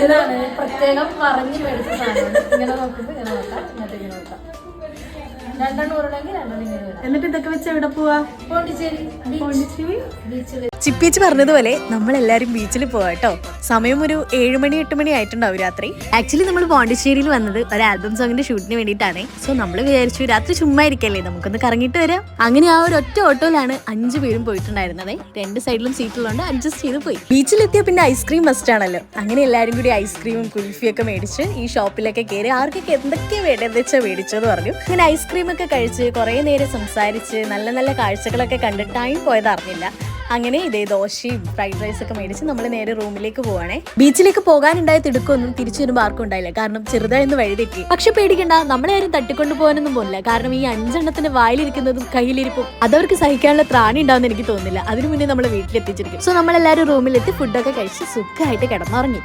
ഇതാണ് പ്രത്യേകം പറഞ്ഞ് മേടിച്ച സാധനം ഇങ്ങനെ നോക്കുമ്പോ ഇങ്ങനെ നോക്കാം ഇങ്ങോട്ട് ഇങ്ങനെ നോക്കാം. രണ്ടെണ്ണം ഉണ്ടെങ്കിൽ രണ്ടെണ്ണം ഇങ്ങനെ എന്നിട്ട് ഇതൊക്കെ വെച്ച് എവിടെ പോവാ? പോണ്ടിച്ചേരി പോണ്ടിച്ചേരി? ബീച്ചിൽ ചിപ്പിച്ച് പറഞ്ഞതുപോലെ നമ്മൾ എല്ലാരും ബീച്ചിൽ പോവാ കേട്ടോ സമയം ഒരു ഏഴ് മണി എട്ട് മണി ആയിട്ടുണ്ടാവും രാത്രി. ആക്ച്വലി നമ്മൾ പോണ്ടിച്ചേരിയിൽ വന്നത് ഒരു ആൽബം സോങ്ങിന്റെ ഷൂട്ടിന് വേണ്ടിയിട്ടാണ്. സോ നമ്മൾ വിചാരിച്ചു രാത്രി ചുമ്മാ ഇരിക്കല്ലേ നമുക്കൊന്ന് കറങ്ങിയിട്ട് വരാം. അങ്ങനെ ആ ഒരു ഒറ്റ ഓട്ടോയിലാണ് അഞ്ചു പേരും പോയിട്ടുണ്ടായിരുന്നത്. രണ്ട് സൈഡിലും സീറ്റുള്ളതുകൊണ്ട് അഡ്ജസ്റ്റ് ചെയ്ത് പോയി. ബീച്ചിലെത്തിയ പിന്നെ ഐസ്ക്രീം മസ്റ്റ് ആണല്ലോ. അങ്ങനെ എല്ലാവരും കൂടി ഐസ്ക്രീമും കുൽഫിയൊക്കെ മേടിച്ച് ഈ ഷോപ്പിലൊക്കെ കയറി ആർക്കൊക്കെ എന്തൊക്കെ വേണ്ടതെന്ന് വെച്ചാൽ മേടിച്ചെന്ന് പറഞ്ഞു. അങ്ങനെ ഐസ്ക്രീം ഒക്കെ കഴിച്ച് കുറേ നേരം സംസാരിച്ച് നല്ല നല്ല കാഴ്ചകളൊക്കെ കണ്ട് ടൈം പോയത് അറിഞ്ഞില്ല അങ്ങനെ ഇതേ ദോശയും ഫ്രൈഡ് റൈസ് ഒക്കെ മേടിച്ച് നമ്മൾ നേരെ റൂമിലേക്ക് പോവാണേ. ബീച്ചിലേക്ക് പോകാനുണ്ടായ തിടുക്കൊന്നും തിരിച്ചു വരുമ്പോൾ ആർക്കും ഉണ്ടായില്ല. കാരണം ചെറുതായെന്ന് വഴി തെറ്റി പക്ഷെ പേടിക്കണ്ട നമ്മളെ ആരും തട്ടിക്കൊണ്ട് പോകാനൊന്നും പോകില്ല കാരണം ഈ അഞ്ചെണ്ണത്തിന്റെ വായിലിരിക്കുന്നതും കയ്യിലിരിപ്പും അതവർക്ക് സഹിക്കാനുള്ള ത്രാണി ഉണ്ടാവുമെന്ന് എനിക്ക് തോന്നുന്നില്ല. അതിനു മുന്നേ നമ്മൾ വീട്ടിലെത്തിച്ചിരിക്കും. സോ നമ്മളെല്ലാവരും റൂമിലെത്തി ഫുഡൊക്കെ കഴിച്ച് സുഖമായിട്ട് കിടന്നുറങ്ങി.